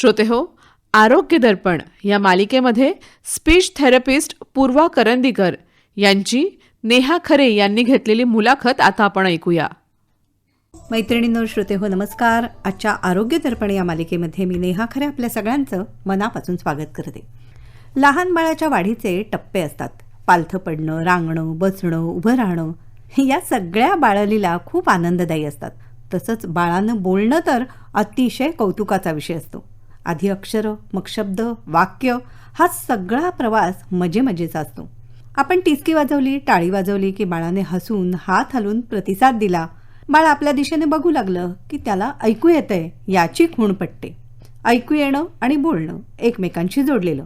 श्रोते हो आरोग्य दर्पण या मालिकेमध्ये स्पीच थेरपिस्ट पूर्वा करंदीकर यांची नेहा खरे यांनी घेतलेली मुलाखत आता आपण ऐकूया. मैत्रिणींनो श्रोते हो नमस्कार. आजच्या आरोग्य दर्पण या मालिकेमध्ये मी नेहा खरे आपल्या सगळ्यांचं मनापासून स्वागत करते. लहान बाळाच्या वाढीचे टप्पे असतात. पालथं पडणं रांगणं बसणं उभं राहणं या सगळ्या बाळलीला खूप आनंददायी असतात. तसंच बाळानं बोलणं तर अतिशय कौतुकाचा विषय असतो. आधी अक्षरं मग शब्द वाक्य हा सगळा प्रवास मजे मजेचा असतो. आपण टिचकी वाजवली टाळी वाजवली की बाळाने हसून हात हलून प्रतिसाद दिला. बाळ आपल्या दिशेने बघू लागलं की त्याला ऐकू येतंय याची खूण पटते ऐकू येणं आणि बोलणं एकमेकांशी जोडलेलं.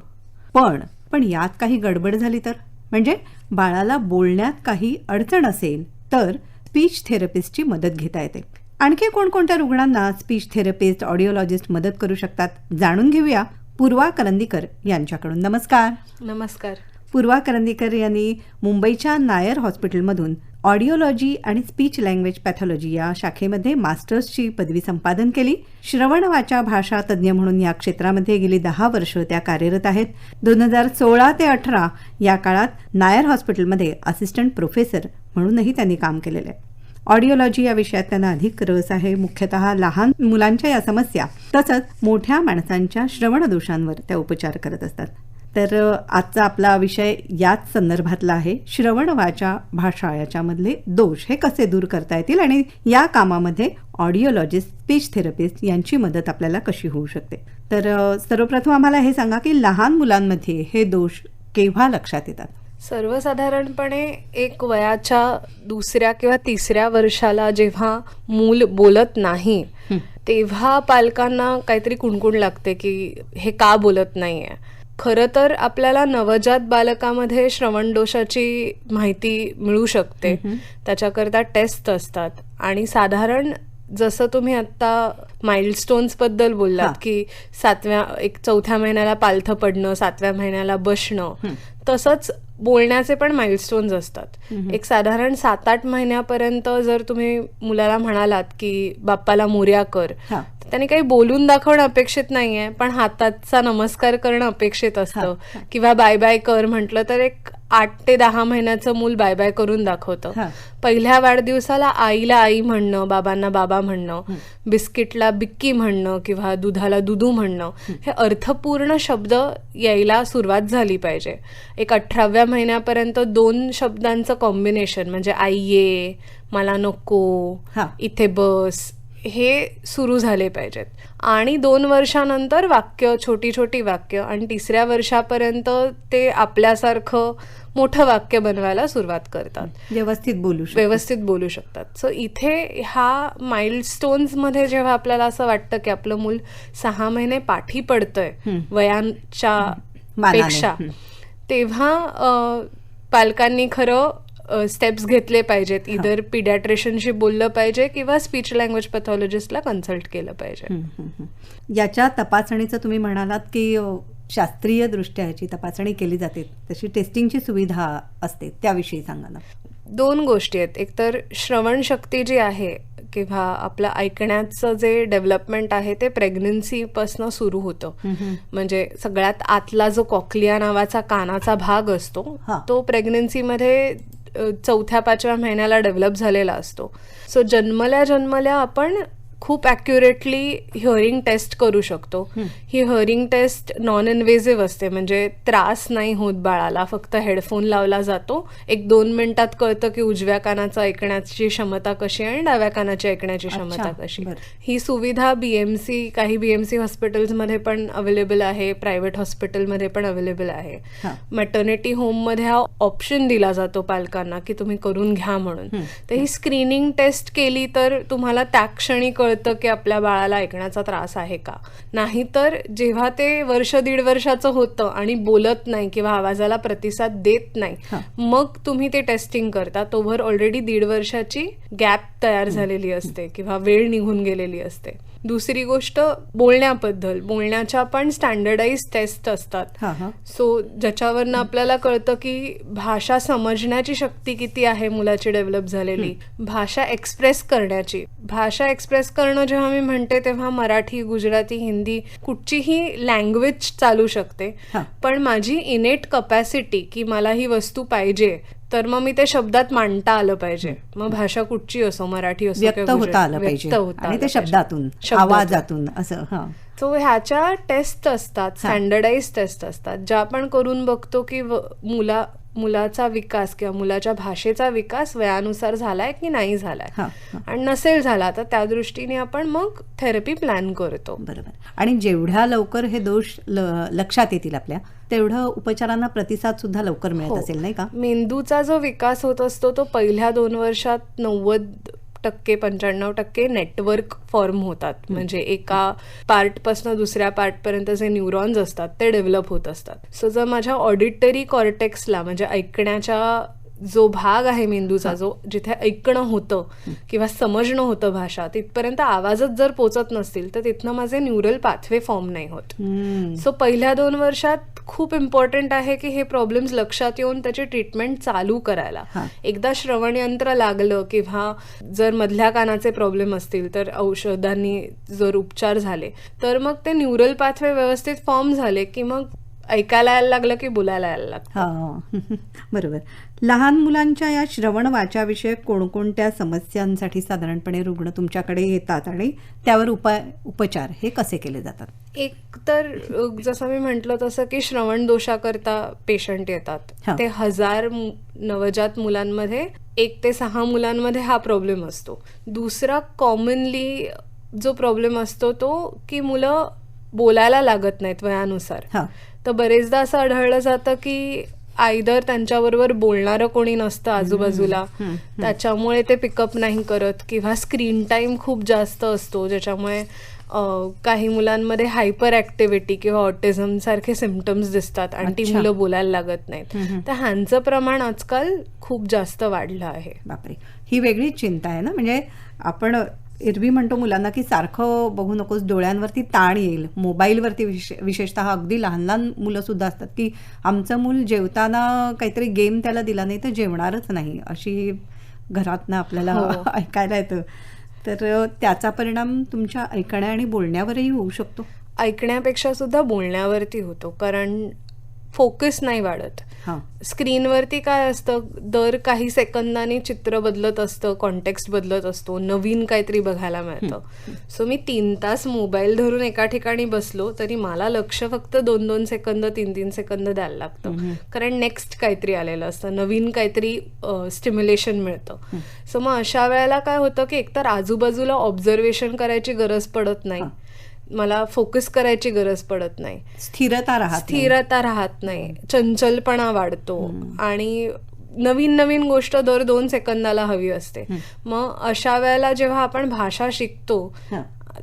पण पण यात काही गडबड झाली तर? म्हणजे बाळाला बोलण्यात काही अडचण असेल तर स्पीच थेरपिस्टची मदत घेता येते. आणखी कोणकोणत्या रुग्णांना स्पीच थेरपिस्ट ऑडिओलॉजिस्ट मदत करू शकतात जाणून घेऊया पूर्वा करंदीकर यांच्याकडून. नमस्कार. नमस्कार. पूर्वा करंदीकर यांनी मुंबईच्या नायर हॉस्पिटलमधून ऑडिओलॉजी आणि स्पीच लँग्वेज पॅथॉलॉजी या शाखेमध्ये मास्टर्सची पदवी संपादन केली. श्रवण वाचा भाषा तज्ज्ञ म्हणून या क्षेत्रामध्ये गेली दहा वर्ष त्या कार्यरत आहेत. दोन हजार सोळा ते अठरा या काळात नायर हॉस्पिटलमध्ये असिस्टंट प्रोफेसर म्हणूनही त्यांनी काम केलेलं आहे. ऑडिओलॉजी या विषयात त्यांना अधिक रस आहे. मुख्यतः लहान मुलांच्या या समस्या तसंच मोठ्या माणसांच्या श्रवण दोषांवर त्या उपचार करत असतात. तर आजचा आपला विषय याच संदर्भातला आहे. श्रवण वाचा भाषा याच्यामधले दोष हे कसे दूर करता येतील आणि या कामामध्ये ऑडिओलॉजिस्ट स्पीच थेरपिस्ट यांची मदत आपल्याला कशी होऊ शकते? तर सर्वप्रथम आम्हाला हे सांगा की लहान मुलांमध्ये हे दोष केव्हा लक्षात येतात? सर्वसाधारणपणे एक वयाच्या दुसऱ्या किंवा तिसऱ्या वर्षाला जेव्हा मूल बोलत नाही तेव्हा पालकांना काहीतरी कुणकुण लागते की हे का बोलत नाहीये. खरं तर आपल्याला नवजात बालकामध्ये श्रवण दोषाची माहिती मिळू शकते. त्याच्याकरता टेस्ट असतात. आणि साधारण जसं तुम्ही आता माइलस्टोन्सबद्दल बोललात की सातव्या एक चौथ्या महिन्याला पालथं पडणं सातव्या महिन्याला बसणं तसंच बोलण्याचे पण माइलस्टोन्स असतात एक साधारण सात आठ महिन्यापर्यंत जर तुम्ही मुलाला म्हणालात की बाप्पाला मोर्या कर. तर त्याने काही बोलून दाखवणं अपेक्षित नाहीये पण हाताचा नमस्कार करणं अपेक्षित असतं. किंवा बाय बाय कर म्हटलं तर एक आठ ते दहा महिन्याचं मूल बाय बाय करून दाखवतं. पहिल्या वाढदिवसाला आईला आई म्हणणं बाबांना बाबा म्हणणं बिस्किटला बिक्की म्हणणं किंवा दुधाला दुधू म्हणणं हे. अर्थपूर्ण शब्द यायला सुरुवात झाली पाहिजे. एक अठराव्या महिन्यापर्यंत दोन शब्दांचं कॉम्बिनेशन म्हणजे आई ये मला नको. इथे बस हे सुरू झाले पाहिजेत. आणि दोन वर्षानंतर वाक्य छोटी छोटी वाक्य आणि तिसऱ्या वर्षापर्यंत ते आपल्यासारखं मोठं वाक्य बनवायला सुरुवात करतात. व्यवस्थित बोलू व्यवस्थित बोलू शकतात. सो इथे हा मध्ये जेव्हा आपल्याला असं वाटतं की आपलं मूल सहा महिने पाठी पडतंय वयांच्या. पेक्षा तेव्हा पालकांनी खरं स्टेप्स घेतले पाहिजेत. इधर पिडॅट्रिशियनशी बोललं पाहिजे किंवा स्पीच लँग्वेज पॅथॉलॉजिस्टला कन्सल्ट केलं पाहिजे. याच्या तपासणीचं तुम्ही म्हणालात की शास्त्रीय दृष्ट्या याची तपासणी केली जाते. तशी टेस्टिंगची सुविधा असते. त्याविषयी सांगा ना. दोन गोष्टी आहेत. एकतर श्रवणशक्ती जी आहे किंवा आपलं ऐकण्याचं जे डेव्हलपमेंट आहे ते प्रेग्नन्सीपासनं सुरू होतं. म्हणजे सगळ्यात आतला जो कॉकलिया नावाचा कानाचा भाग असतो. तो प्रेग्नन्सीमध्ये चौथ्या पाचव्या महिन्याला डेव्हलप झालेला असतो. सो जन्मल्या जन्मल्या आपण खूप ॲक्युरेटली हिअरिंग टेस्ट करू शकतो. ही हिअरिंग टेस्ट नॉन इन्व्हेजिव्ह असते. म्हणजे त्रास नाही होत बाळाला. फक्त हेडफोन लावला जातो. एक दोन मिनिटात कळतं की उजव्या कानाचं ऐकण्याची क्षमता कशी आणि डाव्या कानाची ऐकण्याची क्षमता कशी. ही सुविधा बीएमसी काही बीएमसी हॉस्पिटल्समध्ये पण अवेलेबल आहे. प्रायव्हेट हॉस्पिटलमध्ये पण अवेलेबल आहे. मॅटर्निटी होममध्ये हा ऑप्शन दिला जातो पालकांना की तुम्ही करून घ्या म्हणून. तर ही स्क्रीनिंग टेस्ट केली तर तुम्हाला त्या क्षणी कळतं की आपल्या बाळाला ऐकण्याचा त्रास आहे का? नाहीतर जेव्हा ते वर्ष दीड वर्षाचं होतं आणि बोलत नाही किंवा आवाजाला प्रतिसाद देत नाही मग तुम्ही ते टेस्टिंग करता. तोवर ऑलरेडी दीड वर्षाची गॅप तयार झालेली असते किंवा वेळ निघून गेलेली असते. दुसरी गोष्ट बोलण्याबद्दल. बोलण्याच्या पण स्टँडर्डाईज टेस्ट असतात. सो ज्याच्यावरनं आपल्याला कळतं की भाषा समजण्याची शक्ती किती आहे मुलाची डेव्हलप झालेली. भाषा एक्सप्रेस करण्याची. भाषा एक्सप्रेस करणं जेव्हा मी म्हणते तेव्हा मराठी गुजराती हिंदी कुठचीही लँग्वेज चालू शकते. पण माझी इनेट कपॅसिटी की मला ही वस्तू पाहिजे तर मग मी ते शब्दात मांडता आलं पाहिजे. मग भाषा कुठची असो मराठी असो व्यक्त होता आलं पाहिजे. आणि ते. शब्दातून. आवाजातून असं सो ह्याच्या टेस्ट असतात स्टँडर्डाईज टेस्ट असतात. ज्या आपण करून बघतो की मुला मुलाचा विकास किंवा मुलाच्या भाषेचा विकास वयानुसार झालाय की नाही झालाय. आणि नसेल झाला तर त्या दृष्टीने आपण मग थेरपी प्लॅन करतो बरोबर आणि जेवढ्या लवकर हे दोष लक्षात येतील आपल्या तेवढं उपचारांना प्रतिसाद सुद्धा लवकर मिळत हो. असेल नाही का मेंदूचा जो विकास होत असतो तो पहिल्या दोन वर्षात नव्वद टक्के पंच्याण्णव टक्के नेटवर्क फॉर्म होतात. म्हणजे एका पार्टपासून दुसऱ्या पार्टपर्यंत जे न्यूरॉन्स असतात ते डेव्हलप होत असतात. सो जर माझ्या ऑडिटरी कॉर्टेक्सला म्हणजे ऐकण्याच्या जो भाग आहे मेंदूचा जो जिथे ऐकणं होतं किंवा समजणं होतं भाषा तिथपर्यंत आवाजच जर पोचत नसतील तर तिथनं माझे न्यूरल पाथवे फॉर्म नाही होत. सो पहिल्या दोन वर्षात खूप इम्पॉर्टंट आहे की हे प्रॉब्लेम्स लक्षात येऊन त्याची ट्रीटमेंट चालू करायला. एकदा श्रवण यंत्र लागलं किंवा जर मधल्या कानाचे प्रॉब्लेम असतील तर औषधांनी जर उपचार झाले तर मग ते न्यूरल पाथवे व्यवस्थित फॉर्म झाले की मग ऐकायला यायला लागलं की बोलायला यायला लागतं. हा. बरोबर. लहान मुलांच्या या श्रवण वाचाविषयक कोणकोणत्या समस्यांसाठी साधारणपणे रुग्ण तुमच्याकडे येतात आणि त्यावर उपाय उपचार हे कसे केले जातात? एक तर जसं मी म्हटलं तसं की श्रवण दोषाकरता पेशंट येतात. ते हजार नवजात मुलांमध्ये एक ते सहा मुलांमध्ये हा प्रॉब्लेम असतो. दुसरा कॉमनली जो प्रॉब्लेम असतो तो की मुलं बोलायला लागत नाहीत वयानुसार. तर बरेचदा असं आढळलं जातं की आयदर त्यांच्याबरोबर बोलणारं कोणी नसतं आजूबाजूला. त्याच्यामुळे ते पिकअप नाही करत किंवा स्क्रीन टाईम खूप जास्त असतो ज्याच्यामुळे काही मुलांमध्ये हायपर ॲक्टिव्हिटी किंवा ऑटिझम सारखे सिमटम्स दिसतात आणि ती. मुलं बोलायला लागत नाहीत. तर ह्यांचं प्रमाण आजकाल खूप जास्त वाढलं आहे. बापरे. ही वेगळीच चिंता आहे ना? म्हणजे आपण एरवी म्हणतो मुलांना की सारखं बघू नकोस डोळ्यांवरती ताण येईल. मोबाईलवरती विशे विशेषतः अगदी लहान लहान मुलं सुद्धा असतात की आमचं मूल जेवताना काहीतरी गेम त्याला दिला नाही तर जेवणारच नाही अशी घरातनं आपल्याला हो. ऐकायला येतं. तर त्याचा परिणाम तुमच्या ऐकण्या आणि बोलण्यावरही होऊ शकतो. ऐकण्यापेक्षा सुद्धा बोलण्यावरती होतो. कारण फोकस नाही वाढत. स्क्रीनवरती काय असतं? दर काही सेकंदांनी चित्र बदलत असतं कॉन्टेक्स्ट बदलत असतो नवीन काहीतरी बघायला मिळतं. सो मी तीन तास मोबाईल धरून एका ठिकाणी बसलो तरी मला लक्ष फक्त दोन दोन सेकंद तीन तीन सेकंद द्यायला लागतं. कारण नेक्स्ट काहीतरी आलेलं असतं नवीन काहीतरी स्टिम्युलेशन मिळतं. सो मग अशा वेळेला काय होतं की एकतर आजूबाजूला ऑब्झर्वेशन करायची गरज पडत नाही. मला फोकस करायची गरज पडत नाही. स्थिरता राहत नाही. स्थिरता राहत नाही. चंचलपणा वाढतो. आणि नवीन नवीन गोष्ट दर दोन सेकंदाला हवी असते. मग अशा वेळेला जेव्हा आपण भाषा शिकतो.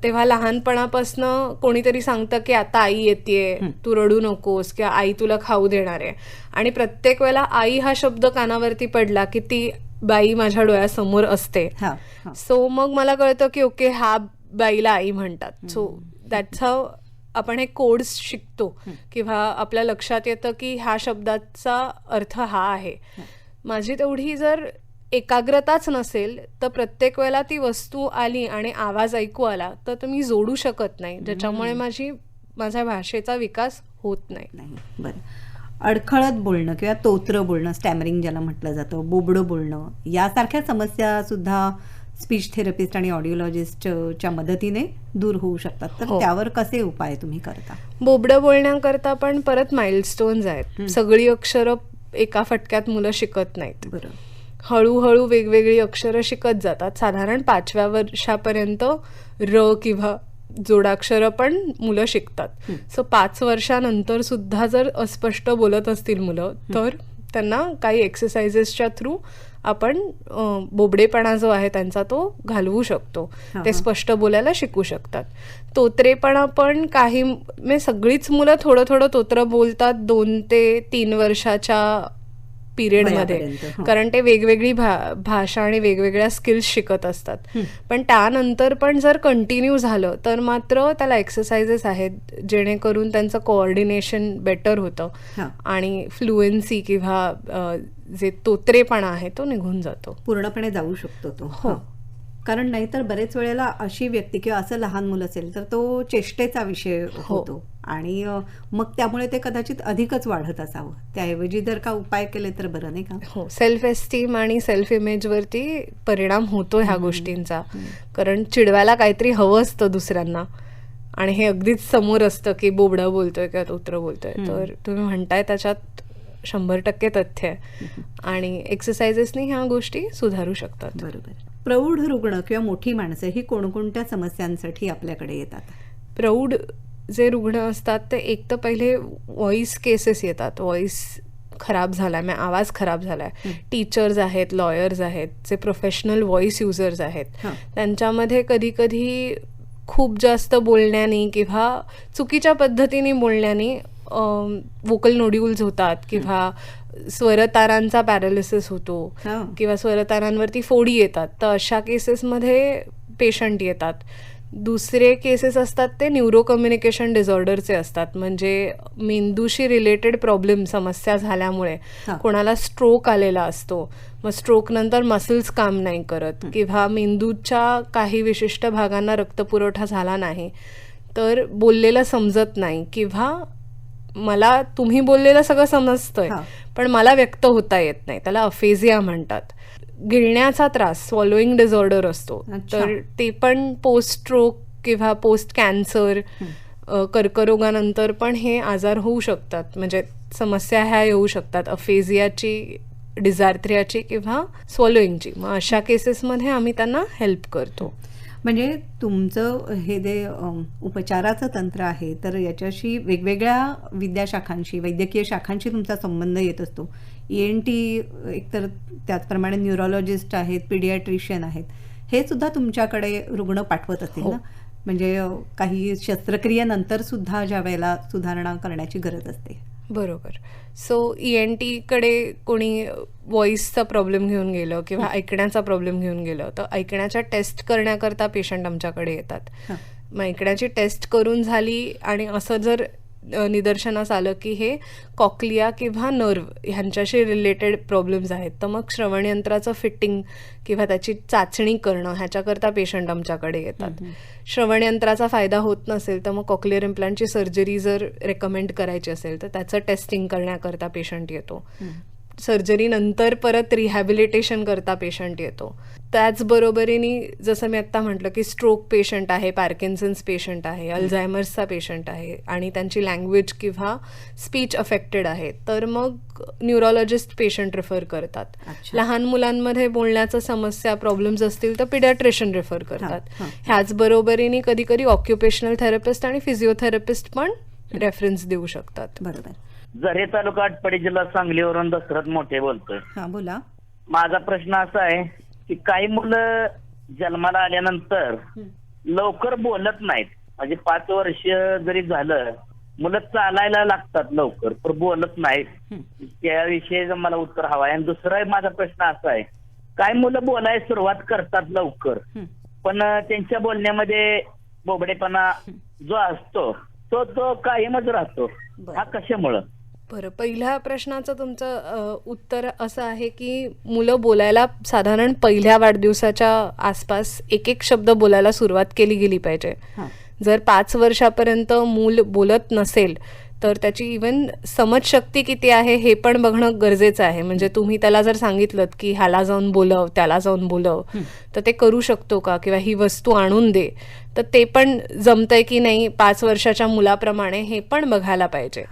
तेव्हा लहानपणापासनं कोणीतरी सांगतं की आता आई येते तू रडू नकोस किंवा आई तुला खाऊ देणार आहे. आणि प्रत्येक वेळेला आई हा शब्द कानावरती पडला की ती बाई माझ्या डोळ्यासमोर असते. सो मग मला कळतं की ओके हा बाईला आई म्हणतात सो दॅट्स हाव आपण हे कोड्स शिकतो. किंवा आपल्या लक्षात येतं की ह्या शब्दाचा अर्थ हा आहे. माझी तेवढी जर एकाग्रताच नसेल तर प्रत्येक वेळेला ती वस्तू आली आणि आवाज ऐकू आला तर तुम्ही जोडू शकत नाही. ज्याच्यामुळे माझी माझ्या भाषेचा विकास होत नाही. नाही. बरं. अडखळत बोलणं किंवा तोत्र बोलणं स्टॅमरिंग ज्याला म्हटलं जातं बोबडं बोलणं यासारख्या समस्या सुद्धा स्पीच थेरपिस्ट आणि ऑडिओलॉजिस्टच्या मदतीने दूर होऊ शकतात. तर हो. त्यावर कसे उपाय तुम्ही करता? बोबडं बोलण्याकरता पण परत माइलस्टोन्स आहेत. सगळी अक्षरं एका फटक्यात मुलं शिकत नाहीत. हळूहळू वेगवेगळी अक्षरं शिकत जातात. साधारण पाचव्या वर्षापर्यंत र किंवा जोडाक्षरं पण मुलं शिकतात. सो पाच वर्षानंतर सुद्धा जर अस्पष्ट बोलत असतील मुलं तर त्यांना काही एक्सरसाइजेसच्या थ्रू आपण बोबडेपणा जो आहे त्यांचा तो घालवू शकतो. ते. स्पष्ट बोलायला शिकू शकतात. तोत्रेपणा पण काही म्हणजे सगळीच मुलं थोडं थोडं तोत्र बोलतात. दोन ते तीन वर्षाच्या पिरियडमध्ये. हो. कारण ते वेगवेगळी भा भाषा आणि वेगवेगळ्या स्किल्स शिकत असतात. पण त्यानंतर पण जर कंटिन्यू झालं तर मात्र त्याला एक्सरसाइजेस आहेत जेणेकरून त्यांचं कोऑर्डिनेशन बेटर होतं. आणि फ्लुएन्सी किंवा जे तोत्रेपणा आहे तो निघून जातो. पूर्णपणे जाऊ शकतो तो. हो. कारण नाहीतर बरेच वेळेला अशी व्यक्ती किंवा असं लहान मुलं असेल तर तो चेष्टेचा विषय हो. होतो. आणि मग त्यामुळे ते कदाचित अधिकच वाढत असावं. त्याऐवजी जर का उपाय केले तर बरं नाही का? हो. सेल्फ एस्टीम आणि सेल्फ इमेजवरती परिणाम होतो ह्या गोष्टींचा. कारण चिडवायला काहीतरी हवं असतं दुसऱ्यांना. आणि हे अगदीच समोर असतं की बोबडा बोलतोय किंवा तोत्र बोलतोय. तर तुम्ही म्हणताय त्याच्यात शंभर टक्के तथ्य आहे. आणि एक्सरसाइजेसनी ह्या गोष्टी सुधारू शकतात. बरोबर. प्रौढ रुग्ण किंवा मोठी माणसं ही कोणकोणत्या समस्यांसाठी आपल्याकडे येतात? प्रौढ जे रुग्ण असतात ते एक तर पहिले व्हॉइस केसेस येतात. व्हॉइस खराब झालाय म्हणजे आवाज खराब झालाय. टीचर्स आहेत लॉयर्स आहेत जे प्रोफेशनल व्हॉइस युजर्स आहेत. त्यांच्यामध्ये कधी कधी खूप जास्त बोलण्याने किंवा चुकीच्या पद्धतीने बोलण्याने वोकल नोड्युल्स होतात किंवा स्वरतारांचा पॅरालिसिस होतो. किंवा स्वरतारांवरती फोडी येतात तर अशा केसेसमध्ये पेशंट येतात दुसरे केसेस असतात ते न्यूरो कम्युनिकेशन डिसऑर्डरचे असतात म्हणजे मेंदूशी रिलेटेड प्रॉब्लेम समस्या झाल्यामुळे. कोणाला स्ट्रोक आलेला असतो मग स्ट्रोक नंतर मसल्स काम नाही करत किंवा मेंदूच्या काही विशिष्ट भागांना रक्तपुरवठा झाला नाही तर बोललेलं समजत नाही किंवा मला तुम्ही बोललेलं सगळं समजतंय. पण मला व्यक्त होता येत नाही. त्याला अफेझिया म्हणतात. गिळण्याचा त्रास स्वॉलोईंग डिसऑर्डर असतो. तर ते पण पोस्ट स्ट्रोक किंवा पोस्ट कॅन्सर कर्करोगानंतर पण हे आजार होऊ शकतात. म्हणजे समस्या ह्या येऊ शकतात. अफेझियाची डिझार्थ्रियाची किंवा स्वॉलोईंगची मग अशा केसेसमध्ये आम्ही त्यांना हेल्प करतो. म्हणजे तुमचं हे जे उपचाराचं तंत्र आहे तर याच्याशी वेगवेगळ्या विद्याशाखांशी वैद्यकीय शाखांशी तुमचा संबंध येत असतो. ई एन टी एकतर त्याचप्रमाणे न्यूरोलॉजिस्ट आहेत पिडियाट्रिशियन आहेत हे सुद्धा तुमच्याकडे रुग्ण पाठवत असतील हो. ना? म्हणजे काही शस्त्रक्रियेनंतर सुद्धा ज्या वेळेला सुधारणा करण्याची गरज असते. बरोबर. सो ई एन टीकडे कोणी व्हॉइसचा प्रॉब्लेम घेऊन गेलं किंवा ऐकण्याचा प्रॉब्लेम घेऊन गेलं तर ऐकण्याच्या टेस्ट करण्याकरता पेशंट आमच्याकडे येतात. मग ऐकण्याची टेस्ट करून झाली आणि असं जर निदर्शनास आलं की हे कॉकलिया किंवा नर्व ह्यांच्याशी रिलेटेड प्रॉब्लेम्स आहेत. तर मग श्रवणयंत्राचं फिटिंग किंवा त्याची चाचणी करणं ह्याच्याकरता पेशंट आमच्याकडे येतात. श्रवणयंत्राचा फायदा होत नसेल तर मग कॉकलिअर इम्प्लांटची सर्जरी जर रेकमेंड करायची असेल तर त्याचं टेस्टिंग करण्याकरता पेशंट येतो. सर्जरी नंतर परत रिहॅबिलिटेशन करता पेशंट येतो. त्याचबरोबरीने जसं मी आत्ता म्हटलं की स्ट्रोक पेशंट आहे पार्किन्सन्स पेशंट आहे अल्झायमर्सचा पेशंट आहे आणि त्यांची लँग्वेज किंवा स्पीच अफेक्टेड आहे तर मग न्यूरोलॉजिस्ट पेशंट रेफर करतात. लहान मुलांमध्ये बोलण्याच्या समस्या प्रॉब्लेम्स असतील तर पिडियाट्रिशियन रेफर करतात. हां. ह्याचबरोबरीने कधी कधी ऑक्युपेशनल थेरपिस्ट आणि फिजिओथेरपिस्ट पण रेफरन्स देऊ शकतात. बरोबर. झरे तालुका आटपाडी जिल्हा सांगलीवरून दशरथ मोठे बोलतोय. हां बोला. माझा प्रश्न असा आहे की काही मुलं जन्माला आल्यानंतर लवकर बोलत नाहीत. म्हणजे पाच वर्ष जरी झालं मुलं चालायला लागतात लवकर पण बोलत नाहीत. त्याविषयी मला उत्तर हवं आहे. आणि दुसरा माझा प्रश्न असा आहे काही मुलं बोलायला सुरुवात करतात लवकर. पण त्यांच्या बोलण्यामध्ये बोबडेपणा जो असतो तो तो कायमच राहतो. हा कशामुळं? बरं पहिल्या प्रश्नाचं तुमचं उत्तर असं आहे की मुलं बोलायला साधारण पहिल्या वाढदिवसाच्या आसपास एक एक शब्द बोलायला सुरुवात केली गेली पाहिजे. जर पाच वर्षापर्यंत मूल बोलत नसेल तर त्याची इवन समजशक्ती किती आहे हे पण बघणं गरजेचं आहे. म्हणजे तुम्ही त्याला जर सांगितलं की ह्याला जाऊन बोलव त्याला जाऊन बोलव तर ते करू शकतो का? किंवा ही वस्तू आणून दे. तर ते पण जमतंय की नाही पाच वर्षाच्या मुलाप्रमाणे हे पण बघायला पाहिजे.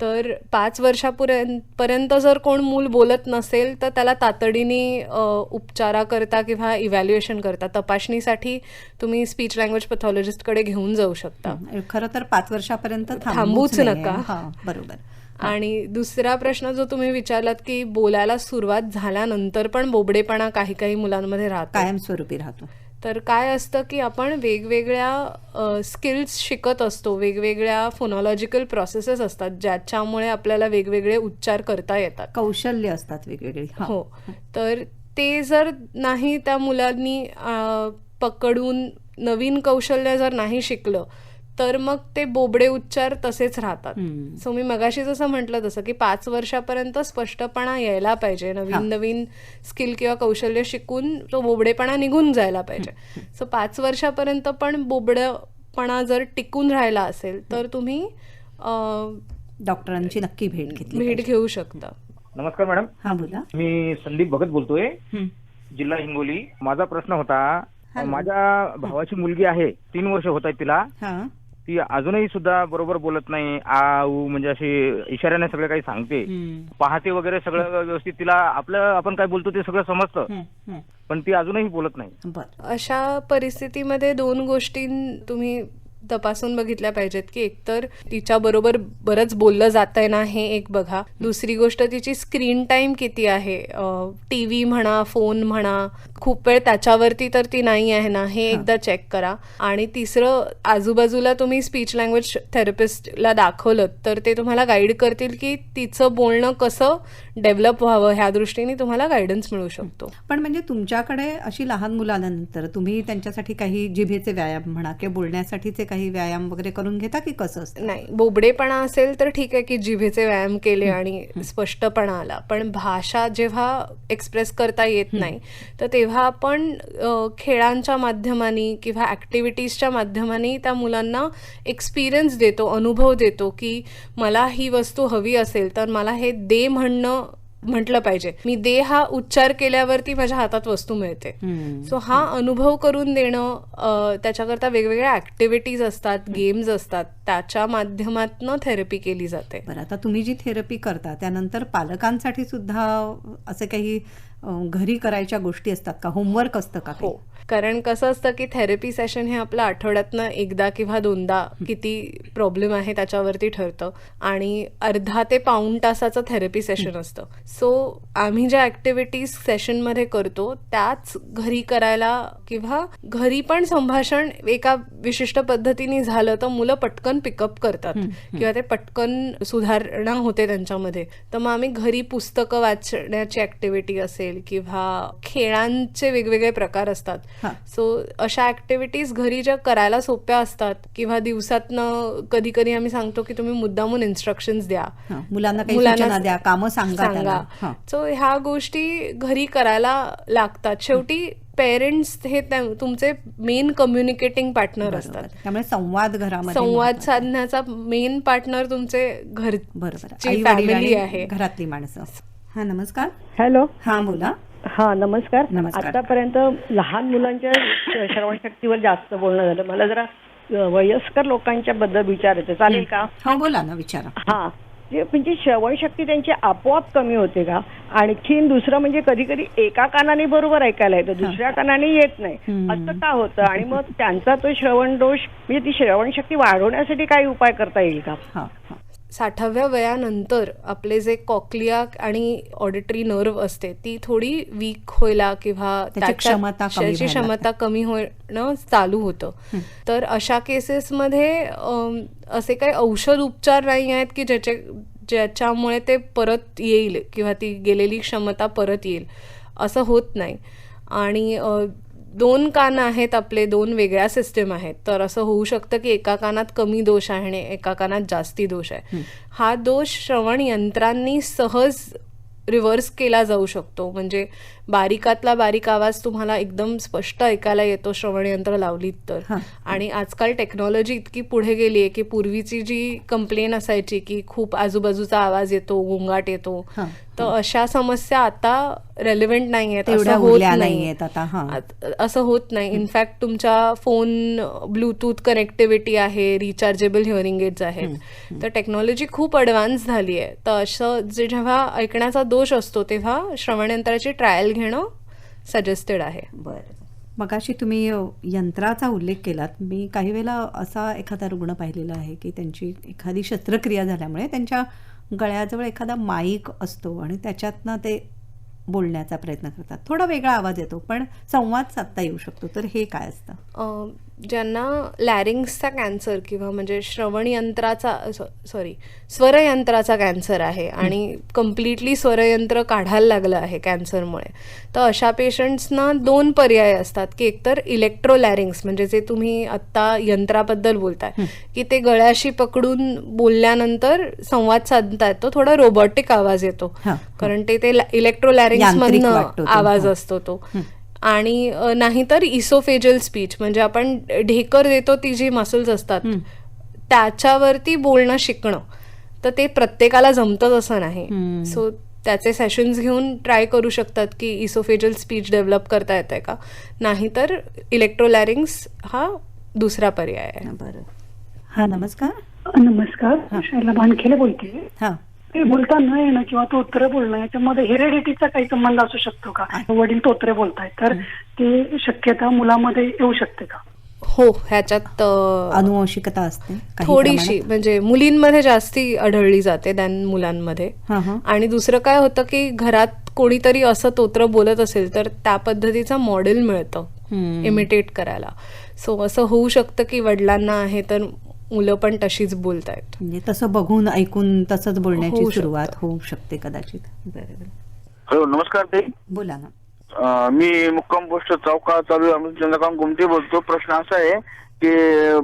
तर पाच वर्षापर्यंत पर्यंत जर कोण मूल बोलत नसेल तर त्याला तातडीने उपचाराकरता किंवा इव्हॅल्युएशन करता. तपासणीसाठी तुम्ही स्पीच लँग्वेज पॅथॉलॉजिस्टकडे घेऊन जाऊ शकता. खरं तर पाच वर्षापर्यंत थांबूच. नका. बरोबर. आणि दुसरा प्रश्न जो तुम्ही विचारलात की बोलायला सुरुवात झाल्यानंतर पण बोबडेपणा काही काही मुलांमध्ये राहतो. कायमस्वरूपी राहतो. तर काय असतं की आपण वेगवेगळ्या स्किल्स शिकत असतो. वेगवेगळ्या फोनॉलॉजिकल प्रोसेसेस असतात ज्याच्यामुळे आपल्याला वेगवेगळे उच्चार करता येतात. कौशल्य असतात वेगवेगळी. हा. तर ते जर नाही त्या मुलांनी पकडून नवीन कौशल्य जर नाही शिकलं तर मग ते बोबडे उच्चार तसेच राहतात. सो मी मगाशी जसं म्हटलं तसं की पाच वर्षापर्यंत स्पष्टपणा यायला पाहिजे. नवीन नवीन स्किल किंवा कौशल्य शिकून तो बोबडेपणा निघून जायला पाहिजे. सो पाच वर्षापर्यंत पण बोबडेपणा जर टिकून राहिला असेल तर तुम्ही डॉक्टरांची नक्की भेट घेतली भेट. घेऊ शकता. नमस्कार मॅडम. हा बोला. मी संदीप भगत बोलतोय. जिल्हा हिंगोली. माझा प्रश्न होता. माझ्या भावाची मुलगी आहे तीन वर्ष होत आहेत तिला. हा. ती अजूनही सुद्धा बरोबर बोलत नाही आ उ म्हणजे अशी इशाऱ्याने सगळं काही सांगते. पाहते वगैरे सगळं व्यवस्थित तिला आपलं आपण काय बोलतो ते सगळं समजतं. पण ती अजूनही बोलत नाही. अशा परिस्थितीमध्ये दोन गोष्टी तुम्ही तपासून बघितल्या पाहिजेत की एकतर तिच्याबरोबर बरंच बोललं जात आहे ना हे एक बघा. दुसरी गोष्ट तिची स्क्रीन टाईम किती आहे? टी व्ही म्हणा फोन म्हणा खूप वेळ त्याच्यावरती तर ती नाही आहे ना हे एकदा चेक करा. आणि तिसरं आजूबाजूला तुम्ही स्पीच लँग्वेज थेरपिस्टला दाखवलं तर ते तुम्हाला गाईड करतील की तिचं बोलणं कसं डेव्हलप व्हावं ह्या दृष्टीने तुम्हाला गायडन्स मिळू शकतो. पण म्हणजे तुमच्याकडे अशी लहान मुलं आल्यानंतर तुम्ही त्यांच्यासाठी काही जिभेचे व्यायाम म्हणा किंवा बोलण्यासाठीचे काही व्यायाम वगैरे करून घेता की कसं असतं? नाही बोबडेपणा असेल तर ठीक आहे की जिभेचे व्यायाम केले आणि स्पष्टपणा आला. पण भाषा जेव्हा एक्सप्रेस करता येत नाही तर तेव्हा आपण खेळांच्या माध्यमाने किंवा ॲक्टिव्हिटीजच्या माध्यमाने त्या मुलांना एक्सपिरियन्स देतो अनुभव देतो की मला ही वस्तू हवी असेल तर मला हे दे म्हणणं म्हटलं पाहिजे. मी दे हा उच्चार केल्यावरती माझ्या हातात वस्तू मिळते. सो हा अनुभव करून देणं त्याच्याकरता वेगवेगळ्या ऍक्टिव्हिटीज असतात गेम्स असतात त्याच्या माध्यमातनं थेरपी केली जाते. बरं आता तुम्ही जी थेरपी करता त्यानंतर पालकांसाठी सुद्धा असे काही घरी करायच्या गोष्टी असतात का? होमवर्क असतं का? हो. कारण कसं असतं की थेरपी सेशन हे आपलं आठवड्यातनं एकदा किंवा दोनदा किती प्रॉब्लेम आहे त्याच्यावरती ठरतं. आणि अर्धा ते पाऊण तासाचं थेरपी सेशन असतं. सो आम्ही ज्या ॲक्टिव्हिटीज सेशनमध्ये करतो त्याच घरी करायला किंवा घरी पण संभाषण एका विशिष्ट पद्धतीने झालं तर मुलं पटकन पिकअप करतात. किंवा ते पटकन सुधारणा होते त्यांच्यामध्ये. तर मग आम्ही घरी पुस्तकं वाचण्याची ॲक्टिव्हिटी असेल किंवा खेळांचे वेगवेगळे प्रकार असतात. सो अशा ऍक्टिव्हिटीज घरी ज्या करायला सोप्या असतात किंवा दिवसातनं कधी कधी आम्ही सांगतो की तुम्ही मुद्दामून इन्स्ट्रक्शन्स द्या मुलांना मुलांना द्या कामं सांगा. सो ह्या गोष्टी घरी करायला लागतात शेवटी पेरेंट्स हे तुमचे मेन कम्युनिकेटिंग पार्टनर असतात. त्यामुळे संवाद घरामध्ये संवाद. साधण्याचा मेन पार्टनर तुमचे घर बरोबर आहे. घरातली माणसं हा नमस्कार. हॅलो. हा बोला. हा नमस्कार. नमस्कार. आतापर्यंत लहान मुलांच्या श्रवणशक्तीवर जास्त बोलणं झालं. मला जरा अ, वयस्कर लोकांच्या बद्दल विचारायचं चालेल का? हो बोला ना विचारा. हा. जे म्हणजे श्रवणशक्ती त्यांची आपोआप कमी होते का? आणखीन दुसरं म्हणजे कधी कधी एका कानाने बरोबर ऐकायला येतं दुसऱ्या कानाने येत नाही. हम्म. असं का होतं? आणि मग त्यांचा तो श्रवण दोष म्हणजे ती श्रवणशक्ती वाढवण्यासाठी काही उपाय करता येईल का? हा हा. साठाव्या वयानंतर आपले जे कॉक्लिया आणि ऑडिटरी नर्व असते ती थोडी वीक व्हायला किंवा त्याची क्षमता कमी होणं चालू होतं. तर अशा केसेसमध्ये असे काही औषध उपचार नाही आहेत की ज्याचे ज्याच्यामुळे ते परत येईल किंवा ती गेलेली क्षमता परत येईल असं होत नाही. आणि दोन कान आहेत आपले दोन वेगळ्या सिस्टम आहेत. तर असं होऊ शकतं की एका कानात कमी दोष आहे आणि एका कानात जास्ती दोष आहे. हा दोष श्रवण यंत्रांनी सहज रिव्हर्स केला जाऊ शकतो. म्हणजे बारीकातला बारीक आवाज तुम्हाला एकदम स्पष्ट ऐकायला येतो श्रवणयंत्र लावलीत तर. आणि आजकाल टेक्नॉलॉजी इतकी पुढे गेली आहे की पूर्वीची जी कंप्लेन असायची की खूप आजूबाजूचा आवाज येतो गोंगाट येतो. तर अशा समस्या आता रेलिव्हेंट नाही आहेत. असं होत नाही असं होत नाही. इनफॅक्ट तुमच्या फोन ब्लूटूथ कनेक्टिव्हिटी आहे रिचार्जेबल हिअरिंग एड्स आहेत. तर टेक्नॉलॉजी खूप ॲडव्हान्स झाली आहे. तर असं जे जेव्हा ऐकण्याचा दोष असतो तेव्हा श्रवणयंत्राची ट्रायल घेणं सजेस्टेड आहे. बरं मगाशी तुम्ही यंत्राचा उल्लेख केलात. मी काही वेळेला असा एखादा रुग्ण पाहिलेला आहे की त्यांची एखादी शस्त्रक्रिया झाल्यामुळे त्यांच्या गळ्याजवळ एखादा माईक असतो आणि त्याच्यातनं ते बोलण्याचा प्रयत्न करतात. थोडा वेगळा आवाज येतो पण संवाद साधता येऊ शकतो. तर हे काय असतं? ज्यांना लॅरिंग्सचा कॅन्सर किंवा म्हणजे श्रवण यंत्राचा सॉरी स्वरयंत्राचा कॅन्सर आहे आणि कम्प्लिटली स्वरयंत्र काढायला लागलं आहे कॅन्सरमुळे तर अशा पेशंट्सना दोन पर्याय असतात की एकतर इलेक्ट्रोलॅरिंग्स म्हणजे जे तुम्ही आत्ता यंत्राबद्दल बोलताय की ते गळ्याशी पकडून बोलल्यानंतर संवाद साधता येतो थोडा रोबोटिक आवाज येतो. कारण ते ते इलेक्ट्रोलॅरिंग्स यांत्रिक मधनं वाटतो तो. आवाज. असतो तो आणि नाहीतर इसोफेजल स्पीच म्हणजे आपण ढेकर देतो ती जी मसल्स असतात त्याच्यावरती बोलणं शिकणं तर ते प्रत्येकाला जमतच असं नाही. सो त्याचे सेशन्स घेऊन ट्राय करू शकतात की इसोफेजल स्पीच डेव्हलप करता येते का? नाहीतर इलेक्ट्रोलॅरिंग्स हा दुसरा पर्याय आहे. बरं. हा नमस्कार. नमस्कार. शैला भानखेले बोलते. हा. ते बोलता न येणं किंवा तोत्रे बोलणं याच्यामध्ये हेरेडिटीचा काही संबंध असू शकतो का? वडील तोत्रे बोलतायत तर ती शक्यता मुलामध्ये येऊ शकते का? हो ह्याच्यात अनुवंशिकता असते थोडीशी म्हणजे मुलींमध्ये जास्ती आढळली जाते दॅन मुलांमध्ये. हा, हा. आणि दुसरं काय होतं की घरात कोणीतरी असं तोत्र बोलत असेल तर त्या पद्धतीचं मॉडेल मिळतं. इमिटेट करायला. सो असं होऊ शकतं की वडिलांना आहे तर मुलं पण तशीच बोलतायत. म्हणजे तसं बघून ऐकून तसंच बोलण्याची होऊ शकतं. सुरुवात होऊ शकते कदाचित. बरोबर हॅलो नमस्कार ताई. बोला ना. मी मुक्काम पोस्ट चौका चालू अमृत चंद्रकांत गुमटे बोलतो. प्रश्न असा आहे की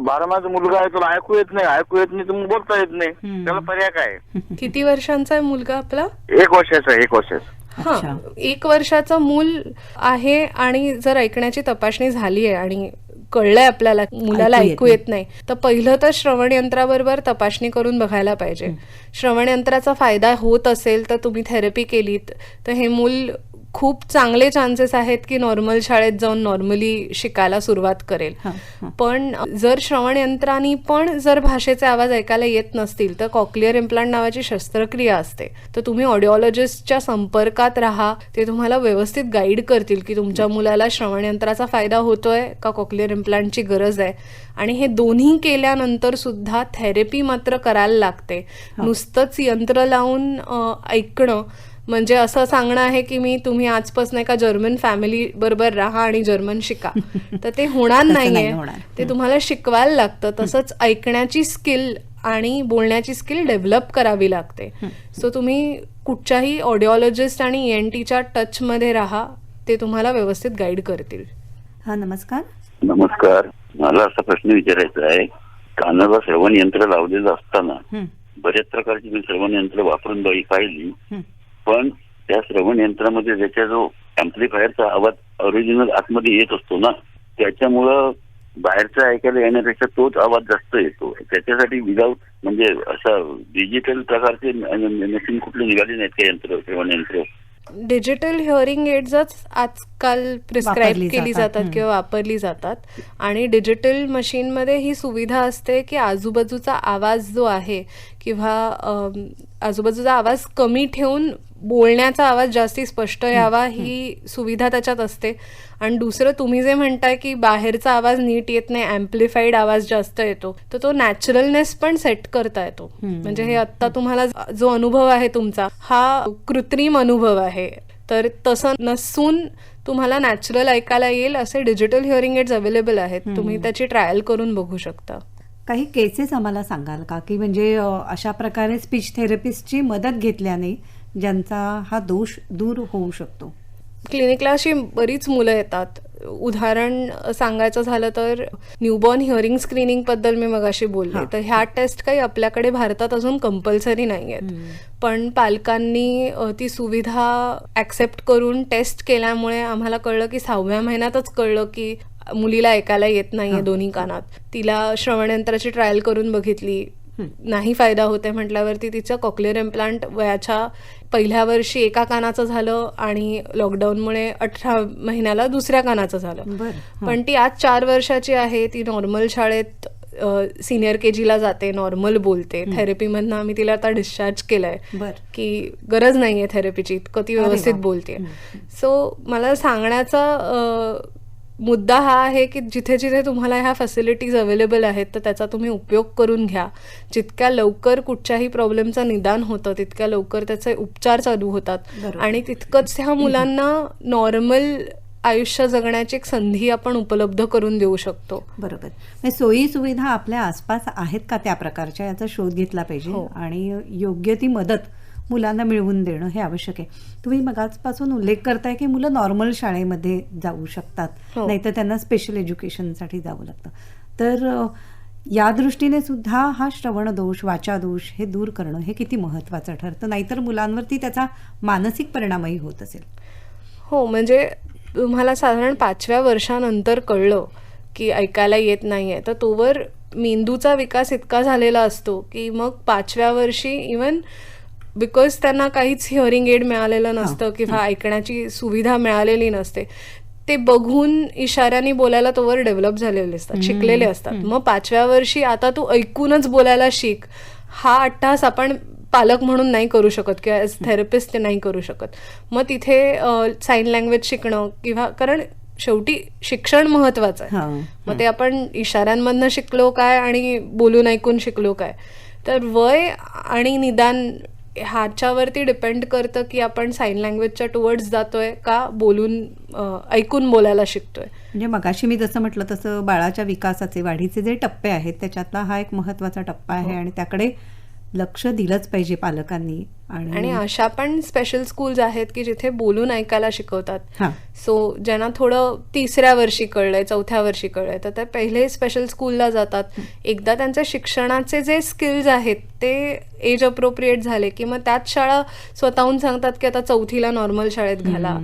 बारा माझा मुलगा आहे त्याला ऐकू येत नाही. ऐकू येत नाही तर मग बोलता येत नाही. त्याला पर्याय काय आहे? किती वर्षांचा आहे मुलगा आपला? एक वर्षाचा आहे एक वर्षाचा. अच्छा. हा एक वर्षाचं मूल आहे आणि जर ऐकण्याची तपासणी झाली आहे आणि कळलंय आपल्याला मुलाला ऐकू येत ऐकू येत नाही. तर पहिलं तर श्रवण यंत्राबरोबर तपासणी करून बघायला पाहिजे. श्रवण यंत्राचा फायदा होत असेल तर तुम्ही थेरपी केलीत तर हे मूल खूप चांगले चान्सेस आहेत की नॉर्मल शाळेत जाऊन नॉर्मली शिकायला सुरुवात करेल. पण जर श्रवण यंत्रानी पण जर भाषेचे आवाज ऐकायला येत नसतील तर कॉक्लिअर इम्प्लांट नावाची शस्त्रक्रिया असते. तर तुम्ही ऑडिओलॉजिस्टच्या संपर्कात राहा. ते तुम्हाला व्यवस्थित गाईड करतील की तुमच्या मुलाला श्रवण यंत्राचा फायदा होतोय का कॉक्लिअर इम्प्लांटची गरज आहे. आणि हे दोन्ही केल्यानंतर सुद्धा थेरपी मात्र करायला लागते. नुसतंच यंत्र लावून ऐकणं म्हणजे असं सांगणं आहे की मी तुम्ही आजपासून एका जर्मन फॅमिली बरोबर राहा आणि जर्मन शिका. तर ते होणार नाहीये. होणार. ते तुम्हाला शिकवायला लागतं. तसंच ऐकण्याची स्किल आणि बोलण्याची स्किल डेव्हलप करावी लागते. सो तुम्ही कुठच्याही ऑडिओलॉजिस्ट आणि एन टीच्या टचमध्ये राहा. ते तुम्हाला व्यवस्थित गाईड करतील. हा नमस्कार. नमस्कार. मला असा प्रश्न विचारायचा आहे. कानाला श्रवण यंत्र लावलेलं असताना बऱ्याच प्रकारची मी श्रवण यंत्र वापरून पाहिली. पण त्या श्रवण यंत्रामध्ये त्याच्या जो अँप्लिफायरचा आवाज ओरिजिनल आतमध्ये येत असतो ना त्याच्यामुळं बाहेरचा ऐकायला येण्यापेक्षा तोच आवाज जास्त येतो. त्याच्यासाठी विदाऊट म्हणजे असा डिजिटल प्रकारचे मशीन कुठले निघाले नाहीत का यंत्र श्रवण यंत्र? डिजिटल हिअरिंग एड्सच आजकाल प्रिस्क्राईब केली जातात. किंवा वापरली जातात. आणि डिजिटल मशीनमध्ये ही सुविधा असते की आजूबाजूचा आवाज जो आहे किंवा आजूबाजूचा आवाज कमी ठेवून बोलण्याचा आवाज जास्ती स्पष्ट यावा ही सुविधा त्याच्यात असते. आणि दुसरं तुम्ही जे म्हणताय की बाहेरचा आवाज नीट येत नाही अँप्लिफाईड आवाज जास्त येतो तर तो नॅचरलनेस पण सेट करता येतो. म्हणजे हे आत्ता तुम्हाला जो अनुभव आहे तुमचा हा कृत्रिम अनुभव आहे. तर तसं नसून तुम्हाला नॅचरल ऐकायला येईल असे डिजिटल हिअरिंग एड्स अवेलेबल आहेत. तुम्ही त्याची ट्रायल करून बघू शकता. काही केसेस आम्हाला सांगाल का? की म्हणजे अशा प्रकारे स्पीच थेरपिस्टची मदत घेतल्याने ज्यांचा हा दोष दूर होऊ शकतो. क्लिनिकला अशी बरीच मुलं येतात. उदाहरण सांगायचं झालं तर न्यूबॉर्न हिअरिंग स्क्रीनिंगबद्दल मी मगाशी बोलले. तर ह्या टेस्ट काही आपल्याकडे भारतात अजून कंपल्सरी नाही आहेत पण पालकांनी ती सुविधा ऍक्सेप्ट करून टेस्ट केल्यामुळे आम्हाला कळलं की सहाव्या महिन्यातच कळलं की मुलीला ऐकायला येत नाहीये दोन्ही कानात. तिला श्रवणयंत्राची ट्रायल करून बघितली. नाही फायदा होते म्हटल्यावरती तिचं कॉक्लिअर इम्प्लांट वयाच्या पहिल्या वर्षी एका कानाचं झालं आणि लॉकडाऊनमुळे अठरा महिन्याला दुसऱ्या कानाचं झालं. पण ती आज चार वर्षाची आहे ती नॉर्मल शाळेत सिनियर के जीला जाते नॉर्मल बोलते. थेरपीमधनं आम्ही तिला आता डिस्चार्ज केलंय. की गरज नाहीये थेरपीची इतकं ती व्यवस्थित. बोलते. सो मला सांगण्याचा मुद्दा हा आहे की जिथे जिथे तुम्हाला ह्या फॅसिलिटीज अवेलेबल आहेत तर त्याचा तुम्ही उपयोग करून घ्या. जितक्या लवकर कुठच्याही प्रॉब्लेमचं निदान होतं तितक्या लवकर त्याचे उपचार चालू होतात. आणि तितकंच ह्या मुलांना नॉर्मल आयुष्य जगण्याची एक संधी आपण उपलब्ध करून देऊ शकतो. बरोबर. म्हणजे सोयी सुविधा आपल्या आसपास आहेत का त्या प्रकारच्या? याचा शोध घेतला पाहिजे. हो. आणि योग्य ती मदत मुलांना मिळवून देणं हे आवश्यक आहे. तुम्ही मगाचपासून उल्लेख करताय की मुलं नॉर्मल शाळेमध्ये जाऊ शकतात. हो. नाहीतर त्यांना स्पेशल एज्युकेशनसाठी जावं लागतं. तर या दृष्टीने सुद्धा हा श्रवण दोष वाचा दोष हे दूर करणं हे किती महत्त्वाचं ठरतं? नाहीतर मुलांवरती त्याचा मानसिक परिणामही होत असेल. हो म्हणजे तुम्हाला साधारण पाचव्या वर्षानंतर कळलं की ऐकायला येत नाहीये. तर तोवर मेंदूचा विकास इतका झालेला असतो की मग पाचव्या वर्षी इवन बिकॉज त्यांना काहीच हिअरिंग एड मिळालेलं नसतं किंवा ऐकण्याची सुविधा मिळालेली नसते. ते बघून इशाऱ्याने बोलायला तोवर डेव्हलप झालेले असतात शिकलेले असतात. मग पाचव्या वर्षी आता तू ऐकूनच बोलायला शिक. हा अट्टास आपण पालक म्हणून नाही करू शकत किंवा ॲज थेरपिस्ट ते नाही करू शकत. मग तिथे साईन लँग्वेज शिकणं किंवा कारण शेवटी शिक्षण महत्वाचं आहे. मग ते आपण इशाऱ्यांमधनं शिकलो काय आणि बोलून ऐकून शिकलो काय? तर वय आणि निदान ह्याच्यावरती डिपेंड करतं की आपण साईन लँग्वेजच्या टुवर्ड्स जातोय का बोलून ऐकून बोलायला शिकतोय. म्हणजे मगाशी मी जसं म्हटलं तसं बाळाच्या विकासाचे वाढीचे जे टप्पे आहेत त्याच्यातला हा एक महत्त्वाचा टप्पा आहे आणि त्याकडे लक्ष दिलंच पाहिजे पालकांनी आणि अशा पण स्पेशल स्कूल्स आहेत की जिथे बोलून ऐकायला शिकवतात. हां. सो ज्यांना थोडं तिसऱ्या वर्षी कळलंय चौथ्या वर्षी कळलंय तर ते पहिले स्पेशल स्कूलला जातात. एकदा त्यांचे शिक्षणाचे जे स्किल्स आहेत ते एज अप्रोप्रिएट झाले की मग त्याच शाळा स्वतःहून सांगतात की आता चौथीला नॉर्मल शाळेत घाला.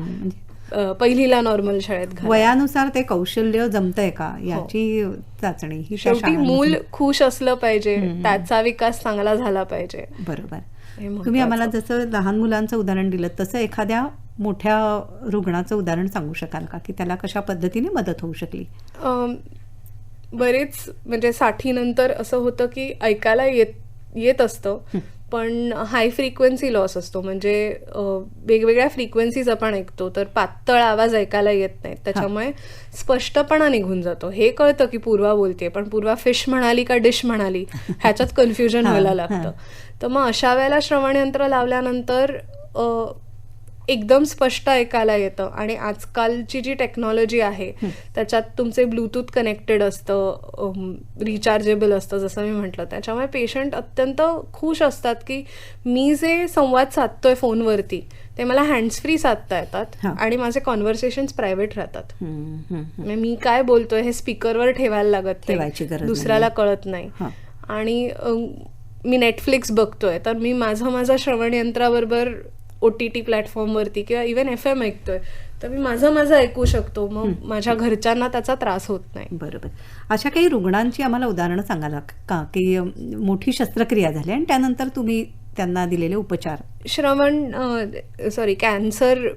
पहिलीला नॉर्मल शाळेत वयानुसार ते कौशल्य जमतंय का? याची चाचणी ही शेवटी मूल खुश असलं पाहिजे त्याचा विकास चांगला झाला पाहिजे. बरोबर. हे तुम्ही. आम्हाला जसं लहान मुलांचं उदाहरण दिलं तसं एखाद्या मोठ्या रुग्णाचं उदाहरण सांगू शकाल का? की त्याला कशा पद्धतीने मदत होऊ शकली? बरेच म्हणजे साठीनंतर असं होतं की ऐकायला येत येत असतं. पण हाय फ्रिक्वेन्सी लॉस असतो. म्हणजे वेगवेगळ्या फ्रिक्वेन्सीज आपण ऐकतो तर पातळ आवाज ऐकायला येत नाहीत. त्याच्यामुळे स्पष्टपणा निघून जातो. हे कळतं की पूर्वा बोलते पण पूर्वा फिश म्हणाली का डिश म्हणाली ह्याच्यात कन्फ्युजन व्हायला. लागतं. तर मग अशा वेळेला श्रवणयंत्र लावल्यानंतर एकदम स्पष्ट ऐकायला येतं आणि आजकालची जी टेक्नॉलॉजी आहे त्याच्यात तुमचे ब्लूटूथ कनेक्टेड असतं रिचार्जेबल असतं जसं मी म्हटलं त्याच्यामुळे पेशंट अत्यंत खुश असतात की मी जे संवाद साधतोय फोनवरती ते मला हँड्स फ्री साधता येतात. आणि माझे कॉन्व्हर्सेशन्स प्रायव्हेट राहतात. म्हणजे मी काय बोलतोय हे स्पीकरवर ठेवायला लागत नाही दुसऱ्याला. कळत नाही. आणि मी नेटफ्लिक्स बघतोय तर मी माझं माझं श्रवण यंत्राबरोबर ओ टी टी प्लॅटफॉर्मवरती किंवा इवन एफ एम ऐकतोय. तर मी माझं माझं ऐकू शकतो. मग माझ्या घरच्यांना त्याचा त्रास होत नाही. बरोबर. अशा काही रुग्णांची आम्हाला उदाहरणं सांगाल का? की मोठी शस्त्रक्रिया झाली आणि त्यानंतर तुम्ही त्यांना दिलेले उपचार. श्रवण सॉरी कॅन्सर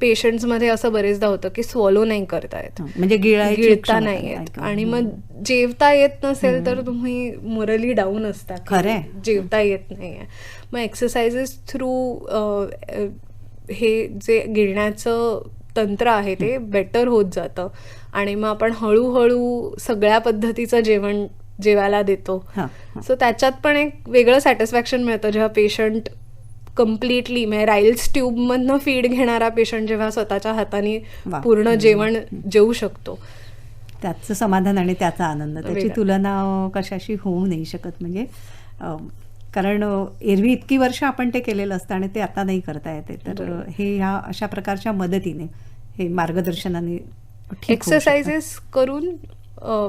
पेशंट्समध्ये असं बरेचदा होतं की स्वलो नाही करता येत हं, म्हणजे गिळता नाही येत? आणि मग जेवता येत नसेल तर तुम्ही मोरली डाऊन असता की खरंय. जेवता येत नाहीये मग एक्सरसाइजेस थ्रू हे जे गिळण्याचं तंत्र आहे ते बेटर होत जातं. आणि मग आपण हळूहळू सगळ्या पद्धतीचं जेवण जेवायला देतो. सो त्याच्यात पण एक वेगळं सॅटिस्फॅक्शन मिळतं. जेव्हा पेशंट कम्प्लिटली म्हणजे राईल्स ट्यूबमधनं फीड घेणारा पेशंट जेव्हा स्वतःच्या हाताने. पूर्ण जेवण जेवू शकतो त्याचं समाधान आणि त्याचा आनंद त्याची. तुलना कशाशी होऊ नाही शकत म्हणजे कारण एरवी इतकी वर्ष आपण ते केलेलं असतं आणि ते आता नाही करता येते तर हे ह्या अशा प्रकारच्या मदतीने हे मार्गदर्शनाने. एक्सरसाइजेस करून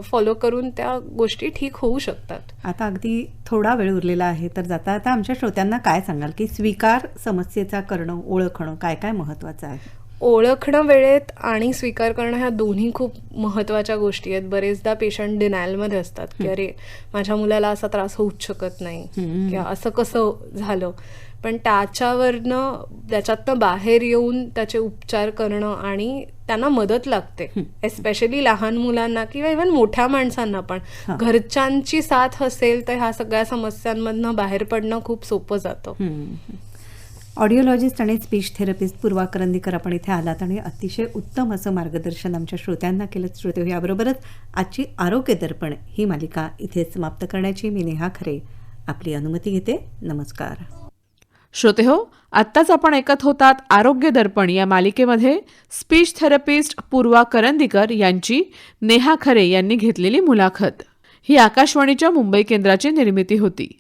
फॉलो करून त्या गोष्टी ठीक होऊ शकतात. आता अगदी थोडा वेळ उरलेला आहे तर जाता आता आमच्या श्रोत्यांना काय सांगाल की स्वीकार समस्येचा करणं ओळखणं काय काय महत्वाचं आहे? ओळखणं वेळेत आणि स्वीकार करणं ह्या दोन्ही खूप महत्त्वाच्या गोष्टी आहेत. बरेचदा पेशंट डिनायलमध्ये असतात की अरे माझ्या मुलाला असा त्रास होऊच शकत नाही. किंवा असं कसं झालं? पण त्याच्यावरनं त्याच्यातनं बाहेर येऊन त्याचे उपचार करणं आणि त्यांना मदत लागते. एस्पेशली लहान मुलांना किंवा इव्हन मोठ्या माणसांना पण. घरच्यांची साथ असेल तर ह्या सगळ्या समस्यांमधनं बाहेर पडणं खूप सोपं जातं. ऑडिओलॉजिस्ट आणि स्पीच थेरपिस्ट पूर्वा करंदीकर आपण इथे आलात आणि अतिशय उत्तम असं मार्गदर्शन आमच्या श्रोत्यांना केलं श्रोते हो, याबरोबरच आजची आरोग्य दर्पण ही मालिका इथे समाप्त करण्याची मी नेहा खरे आपली अनुमती घेते. नमस्कार. श्रोते हो आत्ताच आपण ऐकत होतात आरोग्य दर्पण या मालिकेमध्ये स्पीच थेरपिस्ट पूर्वा करंदीकर यांची नेहा खरे यांनी घेतलेली मुलाखत. ही आकाशवाणीच्या मुंबई केंद्राची निर्मिती होती.